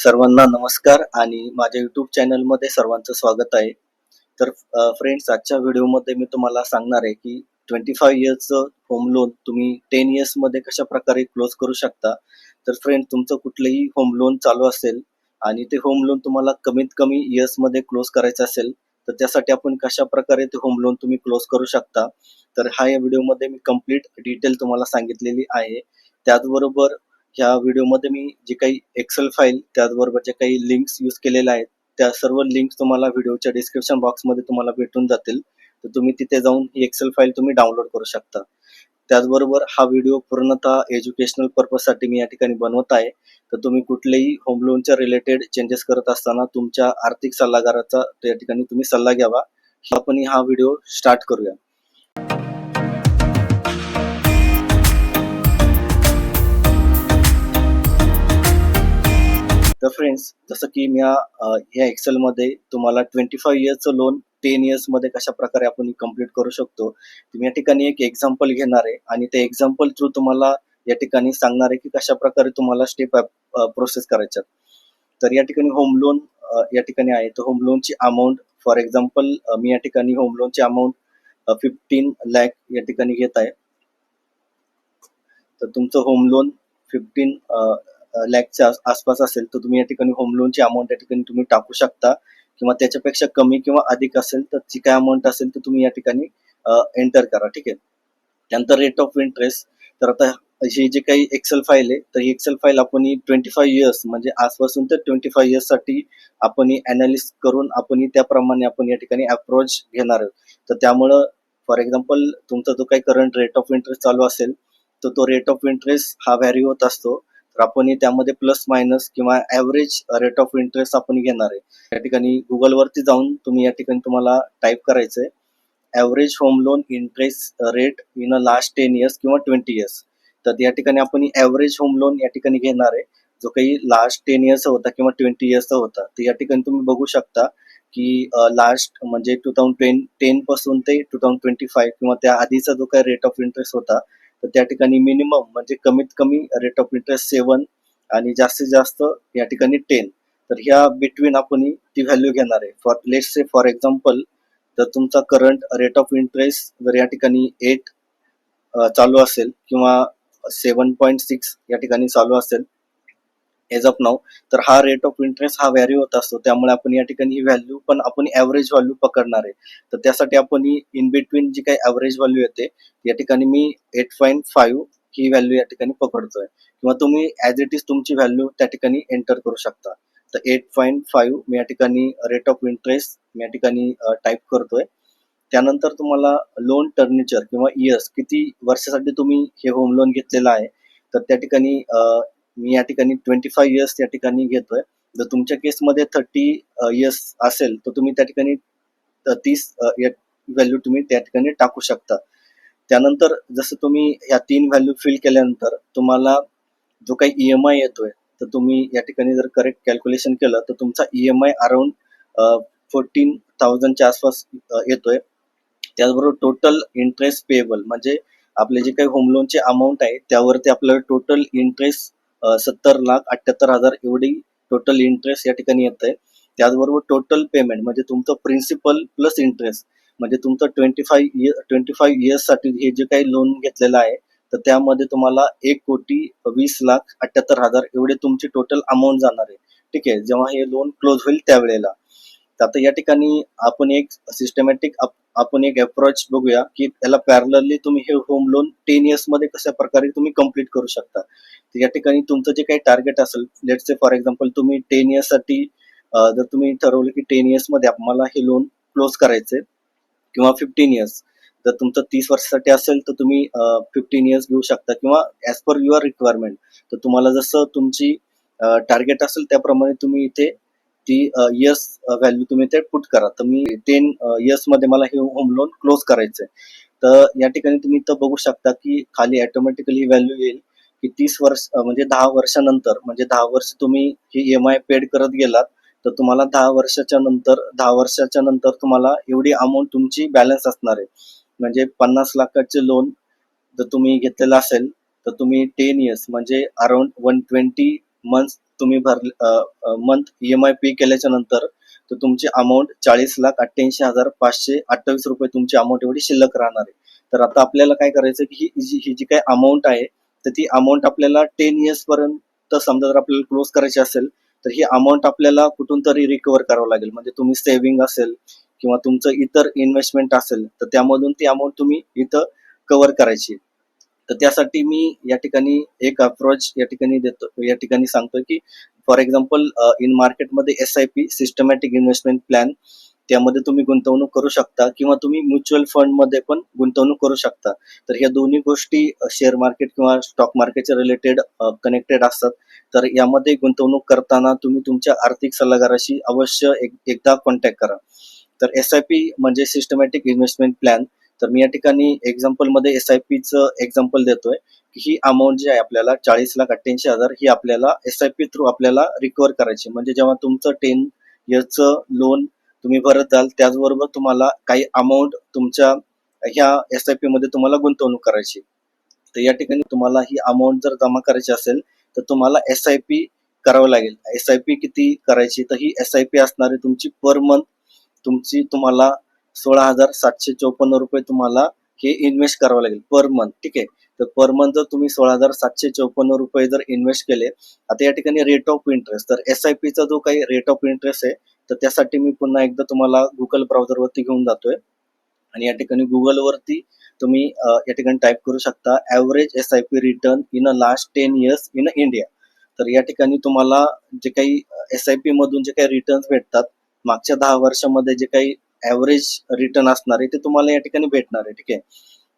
सर्वांना नमस्कार आणि माझ्या युट्यूब चॅनलमध्ये सर्वांचं स्वागत आहे. तर फ्रेंड्स आजच्या व्हिडिओमध्ये मी तुम्हाला सांगणार आहे की ट्वेंटी फाय इयर्सचं होम लोन तुम्ही टेन इयर्समध्ये कशा प्रकारे क्लोज करू शकता. तर फ्रेंड तुमचं कुठलंही होम लोन चालू असेल आणि ते होम लोन तुम्हाला कमीत कमी इयर्समध्ये क्लोज करायचं असेल तर त्यासाठी आपण कशा प्रकारे ते होम लोन तुम्ही क्लोज करू शकता. तर हा या व्हिडिओमध्ये मी कंप्लीट डिटेल तुम्हाला सांगितलेली आहे. त्याचबरोबर ह्या व्हिडिओमध्ये मी जे काही एक्सेल फाईल त्याचबरोबर जे काही लिंक्स यूज केलेल्या आहेत त्या सर्व लिंक्स तुम्हाला व्हिडिओच्या डिस्क्रिप्शन बॉक्समध्ये तुम्हाला भेटून जातील. तर तुम्ही तिथे जाऊन ही एक्सेल फाईल तुम्ही डाउनलोड करू शकता. त्याचबरोबर हा व्हिडिओ पूर्णतः एज्युकेशनल पर्पजसाठी मी या ठिकाणी बनवत आहे. तर तुम्ही कुठलेही होम लोनच्या रिलेटेड चेंजेस करत असताना तुमच्या आर्थिक सल्लागाराचा या ठिकाणी तुम्ही सल्ला घ्यावा. आपण हा व्हिडिओ स्टार्ट करूया. तर फ्रेंड्स जसं की मी या एक्सेलमध्ये तुम्हाला ट्वेंटी फाईव्ह इयर्सचं लोन टेन इयर्समध्ये कशा प्रकारे आपण कंप्लीट करू शकतो मी या ठिकाणी एक एक्झाम्पल घेणार आहे. आणि ते एक्झाम्पल थ्रू तुम्हाला या ठिकाणी सांगणार आहे की कशा प्रकारे तुम्हाला स्टेप प्रोसेस करायच्यात. तर या ठिकाणी होम लोन या ठिकाणी आहे. तर होम लोनची अमाऊंट फॉर एक्झाम्पल मी या ठिकाणी होम लोनची अमाऊंट फिफ्टीन लॅक या ठिकाणी घेत आहे. तर तुमचं होम लोन फिफ्टीन लॅकच्या आसपास असेल तर तुम्ही या ठिकाणी होम लोनची अमाऊंट या ठिकाणी तुम्ही टाकू शकता. किंवा त्याच्यापेक्षा कमी किंवा अधिक असेल तर जी काय अमाऊंट असेल तर तुम्ही या ठिकाणी एंटर करा ठीक आहे? त्यानंतर रेट ऑफ इंटरेस्ट तर आता ही जे काही एक्सेल फाईल आहे तर ही एक्सेल फाईल आपण ट्वेंटी फाय इयर्स म्हणजे आजपासून तर ट्वेंटी फाय इयर्ससाठी आपण अनालिस्ट करून आपण त्याप्रमाणे आपण या ठिकाणी अप्रोच घेणार आहोत. तर त्यामुळं फॉर एक्झाम्पल तुमचा जो काही करंट रेट ऑफ इंटरेस्ट चालू असेल तर तो रेट ऑफ इंटरेस्ट हा व्हॅरी होत असतो. तर आपण त्यामध्ये प्लस मायनस किंवा ॲव्हरेज रेट ऑफ इंटरेस्ट आपण घेणार आहे. या ठिकाणी गुगलवरती जाऊन तुम्ही या ठिकाणी तुम्हाला टाईप करायचं आहे average home loan interest rate in a last ten years किंवा ट्वेंटी इयर्स तर या ठिकाणी आपण ॲव्हरेज होम लोन या ठिकाणी घेणार आहे. जो काही लास्ट टेन इयर्सचा होता किंवा ट्वेंटी इयर्सचा होता. तर या ठिकाणी तुम्ही बघू शकता की लास्ट म्हणजे टू थाउजंड ट्वेन टेन पासून ते टू थाउजंड ट्वेंटी फाईव्ह किंवा त्या आधीचा जो काही रेट ऑफ इंटरेस्ट होता तर त्या ठिकाणी मिनिमम म्हणजे कमीत कमी रेट ऑफ इंटरेस्ट सेवन आणि जास्तीत जास्त या ठिकाणी टेन तर ह्या बिटवीन आपण ती व्हॅल्यू घेणार आहे. For let say for example तर तुमचा करंट रेट ऑफ इंटरेस्ट जर या ठिकाणी एट चालू असेल किंवा सेवन पॉईंट सिक्स या ठिकाणी चालू असेल एज ऑफ नाव तर हा रेट ऑफ इंटरेस्ट हा व्हॅरी होत असतो. त्यामुळे आपण या ठिकाणी ही व्हॅल्यू पण आपण ॲव्हरेज व्हॅल्यू पकडणार आहे. तर त्यासाठी आपण ही इन बिटवीन जी काही ॲव्हरेज व्हॅल्यू येते या ठिकाणी मी एट पॉईंट फाईव्ह ही व्हॅल्यू या ठिकाणी पकडतोय. किंवा तुम्ही ॲज इट इज तुमची व्हॅल्यू त्या ठिकाणी एंटर करू शकता. तर एट पॉईंट फाईव्ह मी या ठिकाणी रेट ऑफ इंटरेस्ट मी या ठिकाणी टाईप करतोय. त्यानंतर तुम्हाला लोन टर्निचर किंवा इयर्स किती वर्षासाठी तुम्ही हे होम लोन घेतलेलं आहे तर त्या ठिकाणी मी या ठिकाणी ट्वेंटी फाय इयर्स या ठिकाणी घेतोय. जर तुमच्या केसमध्ये थर्टी इयर्स असेल तर तुम्ही त्या ठिकाणी तीस व्हॅल्यू तुम्ही त्या ठिकाणी टाकू शकता. त्यानंतर जसं तुम्ही या तीन व्हॅल्यू फिल केल्यानंतर तुम्हाला जो काही ई एम आय येतोय तर तुम्ही या ठिकाणी जर करेक्ट कॅल्क्युलेशन केलं तर तुमचा E M I around fourteen थाउजंडच्या आसपास येतोय. त्याचबरोबर टोटल इंटरेस्ट पेएबल म्हणजे आपले जे काही होम लोनचे अमाऊंट आहे त्यावरती आपल्याला टोटल इंटरेस्ट सत्तर लाख अठ्याहत्तर हजार एवढी टोटल इंटरेस्ट या ठिकाणी येत आहे त्याचबरोबर टोटल पेमेंट म्हणजे तुमचं प्रिन्सिपल प्लस इंटरेस्ट म्हणजे तुमचं twenty five year twenty five इयर्ससाठी हे जे काही लोन घेतलेलं आहे तर त्यामध्ये तुम्हाला एक कोटी वीस लाख अठ्याहत्तर हजार एवढे तुमची टोटल अमाऊंट जाणार आहे. ठीक आहे जेव्हा हे लोन क्लोज होईल त्यावेळेला. आता या ठिकाणी आपण एक सिस्टमॅटिक आपण एक अप्रोच बघूया की त्याला पॅरलरली तुम्ही हे होम लोन टेन इयर्समध्ये कशा प्रकारे तुम्ही कंप्लीट करू शकता. तर या ठिकाणी तुमचं जे काही टार्गेट असेल लेट से फॉर एक्झाम्पल तुम्ही टेन इयर्ससाठी जर तुम्ही ठरवलं की टेन इयर्समध्ये आम्हाला हे लोन क्लोज करायचे किंवा फिफ्टीन इयर्स जर तुमचं तीस वर्षासाठी असेल तर तुम्ही फिफ्टीन इयर्स घेऊ शकता किंवा ॲज पर युअर रिक्वायरमेंट तर तुम्हाला जसं तुमची टार्गेट असेल त्याप्रमाणे तुम्ही इथे ती यस व्हॅल्यू तुम्ही ते पुट करा. तर मी टेन इयर्समध्ये मला हे होम लोन क्लोज करायचंय. तर या ठिकाणी तुम्ही तर बघू शकता की खाली ऑटोमॅटिकली व्हॅल्यू येईल की तीस वर्ष म्हणजे दहा वर्षानंतर म्हणजे दहा वर्ष तुम्ही ही ई एम आय पेड करत गेलात तर तुम्हाला दहा वर्षाच्या नंतर दहा वर्षाच्या नंतर तुम्हाला एवढी अमाऊंट तुमची बॅलन्स असणार आहे. म्हणजे पन्नास लाखाचे लोन जर तुम्ही घेतलेलं असेल तर तुम्ही टेन इयर्स म्हणजे अराउंड वन ट्वेंटी मंथ तुम्ही भर month E M I pay केल्याच्यानंतर तर तुमची अमाऊंट चाळीस लाख अठ्ठ्याऐंशी हजार पाचशे अठ्ठावीस रुपये तुमची अमाऊंट एवढी शिल्लक राहणार आहे. तर आता आपल्याला काय करायचं की ही जी ही जी काही अमाऊंट आहे तर ती अमाऊंट आपल्याला टेन इयर्स पर्यंत समजा जर आपल्याला क्लोज करायची असेल तर ही अमाऊंट आपल्याला कुठून तरी रिकवर करावं लागेल. म्हणजे तुम्ही सेव्हिंग असेल किंवा तुमचं इतर इन्व्हेस्टमेंट असेल तर त्यामधून ती अमाऊंट तुम्ही इथं कव्हर करायची तर त्यासाठी मी या ठिकाणी एक अप्रोच या ठिकाणी देतो या ठिकाणी सांगतो की फॉर एक्झाम्पल इन मार्केटमध्ये S I P systematic investment plan त्यामध्ये तुम्ही गुंतवणूक करू शकता किंवा तुम्ही म्युच्युअल फंडमध्ये पण गुंतवणूक करू शकता. तर ह्या दोन्ही गोष्टी शेअर मार्केट किंवा स्टॉक मार्केटच्या रिलेटेड कनेक्टेड असतात. तर यामध्ये गुंतवणूक करताना तुम्ही तुमच्या आर्थिक सल्लागाराशी अवश्य एक एकदा कॉन्टॅक्ट करा. तर एस आय पी म्हणजे सिस्टमॅटिक इन्व्हेस्टमेंट प्लॅन तर मी या ठिकाणी एक्झाम्पलमध्ये एस आय पीचं एक्झाम्पल देतोय की ही अमाऊंट जी आहे आपल्याला चाळीस लाख अठ्ठ्याऐंशी हजार ही आपल्याला एस आय पी थ्रू आपल्याला रिकवर करायची म्हणजे जेव्हा तुमचं टेन इयर्सचं लोन तुम्ही भरत जाल त्याचबरोबर तुम्हाला काही अमाऊंट तुमच्या ह्या एस आय पी मध्ये तुम्हाला गुंतवणूक करायची तर या ठिकाणी तुम्हाला ही अमाऊंट जर जमा करायची असेल तर तुम्हाला एस आय पी करावं लागेल. एस आय पी किती करायची? तर ही एस आय पी असणारी तुमची पर मंथ तुमची तुम्हाला सोळा हजार सातशे चौपन्न रुपये तुम्हाला हे इन्व्हेस्ट करावं लागेल पर मंथ ठीक आहे? तर पर मंथ जर तुम्ही सोळा हजार सातशे चौपन्न रुपये जर इन्व्हेस्ट केले आता या ठिकाणी रेट ऑफ इंटरेस्ट तर एस आय पीचा जो काही रेट ऑफ इंटरेस्ट आहे तर त्यासाठी मी पुन्हा एकदा तुम्हाला गुगल ब्राउझरवरती घेऊन जातोय. आणि या ठिकाणी गुगलवरती तुम्ही या ठिकाणी टाईप करू शकता average S I P return in a last ten years in India तर या ठिकाणी तुम्हाला जे काही एस आय पी मधून जे काही रिटर्न्स भेटतात मागच्या दहा वर्षामध्ये जे काही ॲव्हरेज रिटर्न असणार आहे ते तुम्हाला या ठिकाणी भेटणार आहे ठीक आहे?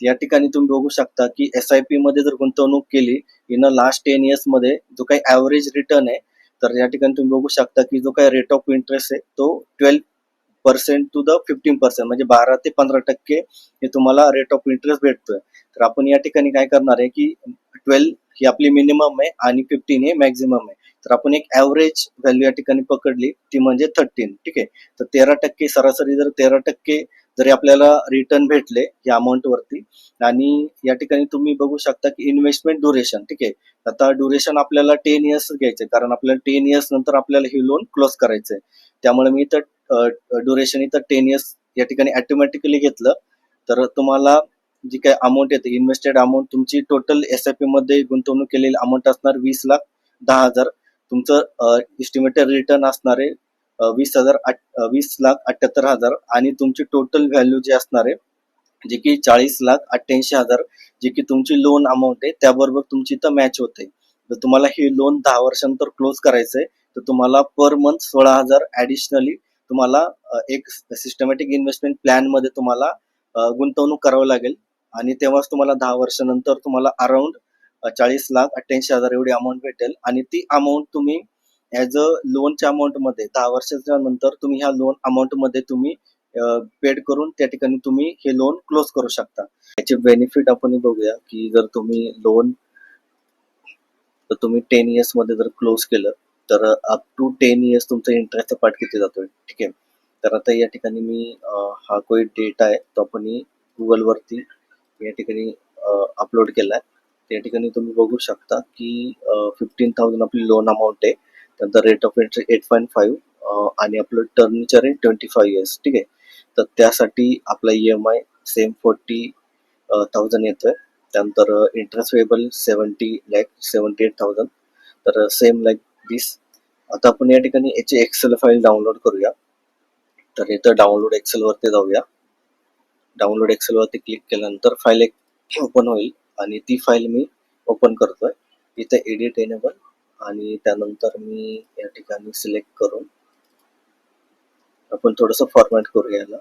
या ठिकाणी तुम्ही बघू शकता की एस आय पी मध्ये जर गुंतवणूक केली इन अ लास्ट टेन इयर्समध्ये जो काही ॲव्हरेज रिटर्न आहे तर या ठिकाणी तुम्ही बघू शकता की जो काही रेट ऑफ इंटरेस्ट आहे तो twelve percent to the fifteen percent म्हणजे बारा ते पंधरा टक्के हे तुम्हाला रेट ऑफ इंटरेस्ट भेटतोय. तर आपण या ठिकाणी काय करणार आहे की ट्वेल्व ही आपली मिनिमम आहे आणि फिफ्टीन हे मॅक्झिमम आहे. तर आपण एक ॲव्हरेज व्हॅल्यू या ठिकाणी पकडली. ती म्हणजे थर्टीन ठीक आहे? तर तेरा टक्के सरासरी जर तेरा टक्के जरी आपल्याला रिटर्न भेटले या अमाऊंट वरती आणि या ठिकाणी तुम्ही बघू शकता की इन्व्हेस्टमेंट ड्युरेशन ठीक आहे? आता ड्युरेशन आपल्याला टेन इयर्स घ्यायचे कारण आपल्याला टेन इयर्स नंतर आपल्याला हे लोन क्लोज करायचंय. त्यामुळे मी इथं ड्युरेशन इथं टेन इयर्स या ठिकाणी ऑटोमॅटिकली घेतलं. तर तुम्हाला जी काही अमाऊंट येते इन्व्हेस्टेड अमाऊंट तुमची टोटल एस आय पी मध्ये गुंतवणूक केलेली अमाऊंट असणार वीस लाख दहा हजार. तुमचं इस्टिमेटेड रिटर्न असणारे आहे वीस हजार आठ- वीस लाख अठ्याहत्तर हजार आणि तुमची टोटल व्हॅल्यू जी असणार आहे जे की चाळीस लाख अठ्ठ्याऐंशी हजार जे की तुमची लोन अमाऊंट आहे त्याबरोबर तुमची इथं मॅच होते. जर तुम्हाला हे लोन दहा वर्षानंतर क्लोज करायचं आहे तर तुम्हाला पर मंथ सोळा हजार ऍडिशनली तुम्हाला एक सिस्टमॅटिक इन्व्हेस्टमेंट प्लॅनमध्ये तुम्हाला गुंतवणूक करावं लागेल. आणि तेव्हाच तुम्हाला दहा वर्षानंतर तुम्हाला अराउंड चाळीस लाख अठ्ठ्याऐंशी हजार एवढी अमाऊंट भेटेल. आणि ती अमाऊंट तुम्ही ॲज अ लोनच्या अमाऊंटमध्ये दहा वर्षाच्या नंतर तुम्ही ह्या लोन अमाऊंटमध्ये तुम्ही पेड करून त्या ठिकाणी तुम्ही हे लोन क्लोज करू शकता. याचे बेनिफिट आपण बघूया की जर तुम्ही लोन तर तुम्ही टेन इयर्समध्ये जर क्लोज केलं तर अप टू टेन इयर्स तुमचा इंटरेस्ट पार्ट किती जातोय? ठीक आहे? तर आता या ठिकाणी मी हा कोई डेटा आहे तो आपण गुगलवरती या ठिकाणी अपलोड केला आहे त्या ठिकाणी तुम्ही बघू शकता की फिफ्टीन थाउजंड आपली लोन अमाऊंट आहे. त्यानंतर rate of interest eight point five आणि आपलं टर्निचर आहे ट्वेंटी फाईव्ह इयर्स ठीक आहे? तर त्यासाठी आपला E M I same forty thousand येतोय. त्यानंतर इंटरेस्ट वेबल seventy lakh seventy eight thousand तर सेम लाईक दिस आता आपण या ठिकाणी याची एक्सेल फाईल डाउनलोड करूया. तर इथं डाउनलोड एक्सेल वरती जाऊया. डाउनलोड एक्सेल वरती क्लिक केल्यानंतर फाईल एक ओपन होईल. आणि ती फाईल मी ओपन करतोय. इथे एडिट एनेबल आणि त्यानंतर मी या ठिकाणी सिलेक्ट करून आपण थोडंसं फॉर्मॅट करूया याला.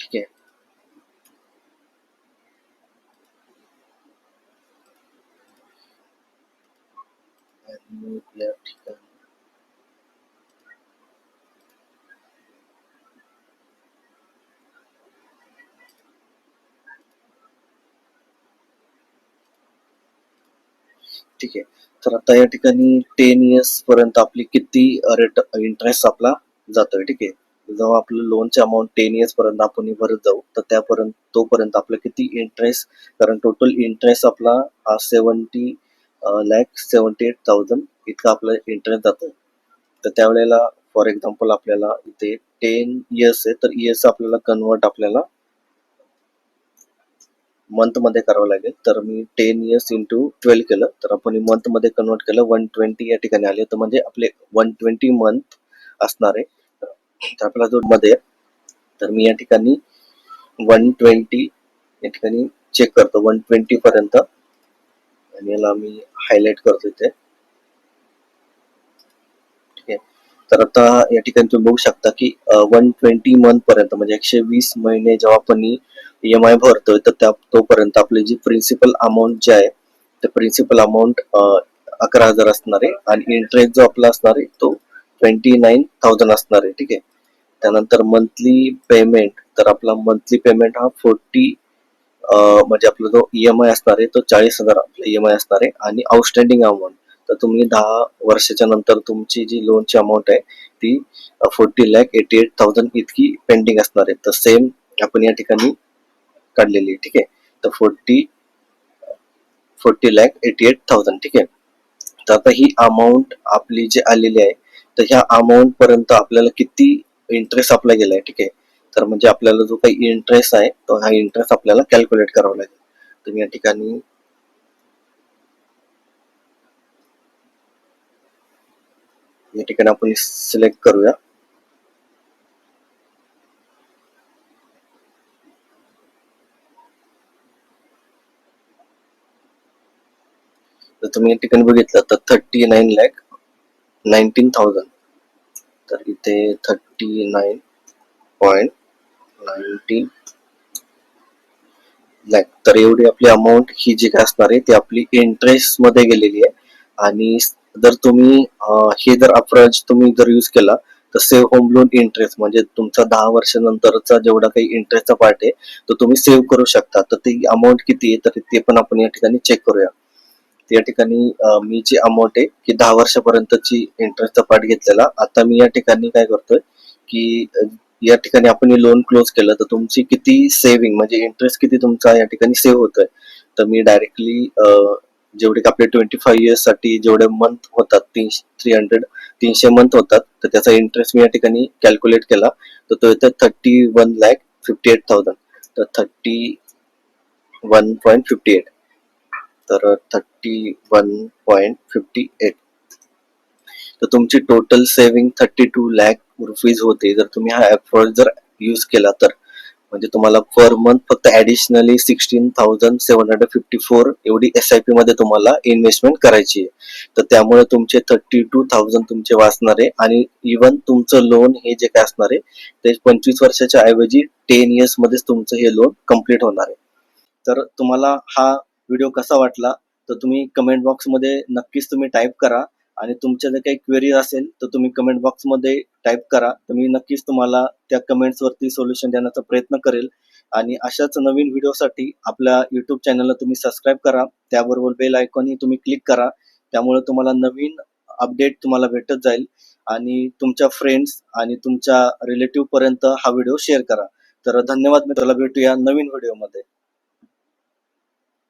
ठीक आहे. या ठिकाणी ठीक आहे. तर आता या ठिकाणी टेन इयर्स पर्यंत आपली किती रेट इंटरेस्ट आपला जातोय ठीक आहे. जेव्हा आपलं लोनचे अमाऊंट टेन इयर्स पर्यंत आपण भरत जाऊ तर त्यापर्यंत तोपर्यंत आपलं किती इंटरेस्ट कारण टोटल इंटरेस्ट आपला हा seventy lakh seventy eight thousand इतका आपला इंटरेस्ट जातो तर त्यावेळेला फॉर एक्झाम्पल आपल्याला इथे टेन इयर्स आहे तर इयर्स आपल्याला कन्वर्ट आपल्याला मंथमध्ये करावं लागेल. तर मी टेन इयर्स इंटू ट्वेल्व केलं. तर आपण मंथमध्ये कन्वर्ट केलं वन ट्वेंटी या ठिकाणी आले. तर म्हणजे आपले वन ट्वेंटी मंथ असणार आहे. तर आपला जो मध्ये तर मी या ठिकाणी वन ट्वेंटी या ठिकाणी चेक करतो. वन ट्वेंटी पर्यंत. आणि याला मी हायलाइट करतो इथे. ठीक आहे. तर आता या ठिकाणी तुम्ही बघू शकता की वन ट्वेंटी मंथ पर्यंत म्हणजे एकशे वीस महिने जेव्हा आपण ई एम आय भरतोय तर त्या तोपर्यंत आपली जी प्रिन्सिपल अमाऊंट जी आहे ते प्रिन्सिपल अमाऊंट अकरा हजार असणार आहे आणि इंटरेस्ट जो आपला असणार आहे तो ट्वेंटी नाईन थाउजंड असणार आहे ठीक आहे? त्यानंतर मंथली पेमेंट तर आपला मंथली पेमेंट हा फोर्टी म्हणजे आपला जो ई एम आय असणार आहे तो चाळीस हजार आपला ई एम आय असणार आहे आणि आउटस्टँडिंग अमाऊंट तर तुम्ही दहा वर्षाच्या नंतर तुमची जी लोनची अमाऊंट आहे ती forty lakh eighty eight thousand इतकी पेंडिंग असणार आहे. तर सेम आपण या ठिकाणी काढलेली आहे ठीक आहे? तर forty forty lakh eighty eight thousand ठीक आहे? तर आता ही अमाऊंट आपली जी आलेली आहे तर ह्या अमाऊंट पर्यंत आपल्याला किती इंटरेस्ट आपला गेलाय ठीक आहे? तर म्हणजे आपल्याला जो काही इंटरेस्ट आहे तो हा इंटरेस्ट आपल्याला कॅल्क्युलेट करावा लागेल. तुम्ही या ठिकाणी या ठिकाणी आपण सिलेक्ट करूया. तुम्ही या ठिकाणी बघितलं तर thirty nine lakh nineteen thousand तर इथे thirty nine point nineteen lakh तर एवढी आपली अमाऊंट ही जी काय असणार आहे ती आपली इंटरेस्टमध्ये गेलेली आहे. आणि जर तुम्ही हे जर अप्रोच तुम्ही जर युज केला तर सेव्ह होम लोन इंटरेस्ट म्हणजे तुमचा दहा वर्षानंतरचा जेवढा काही इंटरेस्टचा पार्ट आहे तो तुम्ही सेव्ह करू शकता. तर ती अमाऊंट किती आहे तर ते पण आपण या ठिकाणी चेक करूया. या ठिकाणी मी जी अमाऊंट आहे की दहा वर्षापर्यंतची इंटरेस्टचा पार्ट घेतलेला आता मी या ठिकाणी काय करतोय की या ठिकाणी आपण लोन क्लोज केलं तर तुमची किती सेव्हिंग म्हणजे इंटरेस्ट किती तुमचा या ठिकाणी सेव्ह होतोय तर मी डायरेक्टली जेवढे का आपले ट्वेंटी फाईव्ह इयर्ससाठी जेवढे मंथ होतात तीनशे थ्री हंड्रेड तीनशे मंथ होतात तर त्याचा इंटरेस्ट मी या ठिकाणी कॅल्क्युलेट केला तर तो येतो thirty one lakh fifty eight thousand तर thirty one point fifty eight तर thirty one point fifty eight तर तुमची total saving thirty two lakh rupees होते. जर तुम्ही हा ऍप जर यूज केला तर म्हणजे तुम्हाला पर मंथ फक्त additionally sixteen thousand seven hundred fifty four एवढी एस आय पी मध्ये तुम्हाला इन्व्हेस्टमेंट करायची आहे. तर त्यामुळे तुमचे थर्टी टू थाउजंड तुमचे वाचणार आहे आणि इवन तुमचं लोन हे जे काय असणार आहे ते पंचवीस वर्षाच्या ऐवजी टेन इयर्स मध्येच तुमचं हे लोन कंप्लीट होणार आहे. तर तुम्हाला हा व्हिडिओ कसा वाटला तर तुम्ही कमेंट बॉक्समध्ये नक्कीच तुम्ही टाईप करा. आणि तुमच्या जर काही क्वेरी असेल तर तुम्ही कमेंट बॉक्समध्ये टाईप करा. तर मी नक्कीच तुम्हाला त्या कमेंट्स वरती सोल्युशन देण्याचा प्रयत्न करेल. आणि अशाच नवीन व्हिडिओसाठी आपल्या युट्यूब चॅनलला तुम्ही सबस्क्राईब करा. त्याबरोबर बेल आयकॉनही तुम्ही क्लिक करा. त्यामुळे तुम्हाला नवीन अपडेट तुम्हाला भेटत जाईल. आणि तुमच्या फ्रेंड्स आणि तुमच्या रिलेटिव्ह पर्यंत हा व्हिडिओ शेअर करा. तर धन्यवाद मित्राला भेटूया नवीन व्हिडिओमध्ये